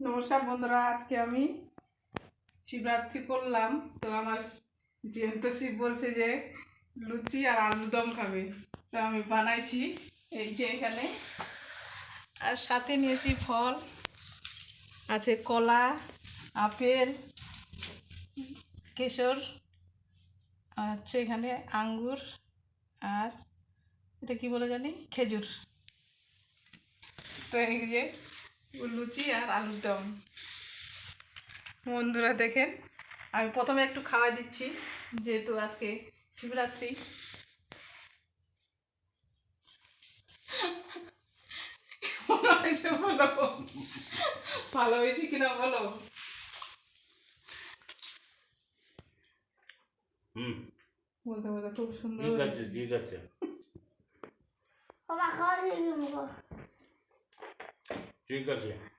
নমস্কার বন্ধুরা, আজকে আমি শিবরাত্রি করলাম। তো আমার জয়ন্ত শিব বলছে যে লুচি আর আলুর দম খাবে, তো আমি বানাইছি এই যে এখানে। আর সাথে নিয়েছি ফল, আছে কলা, আপেল, কেশর হচ্ছে এখানে আঙ্গুর, আর এটা কি বলে জানি? খেজুর। তো এই যে লুচি আর আলুর দম। বন্ধুরা দেখেন আমি প্রথমে একটু খাওয়া দিচ্ছি যেহেতু আজকে শিবরাত্রি। বলো? ভালো হয়েছে কিনা বলো? বলতে বলতে খুব সুন্দর ঠিক আছে ঠিক আছে। বাবা খাওয়া দিয়ে দিলাম গো। ঠিক আছে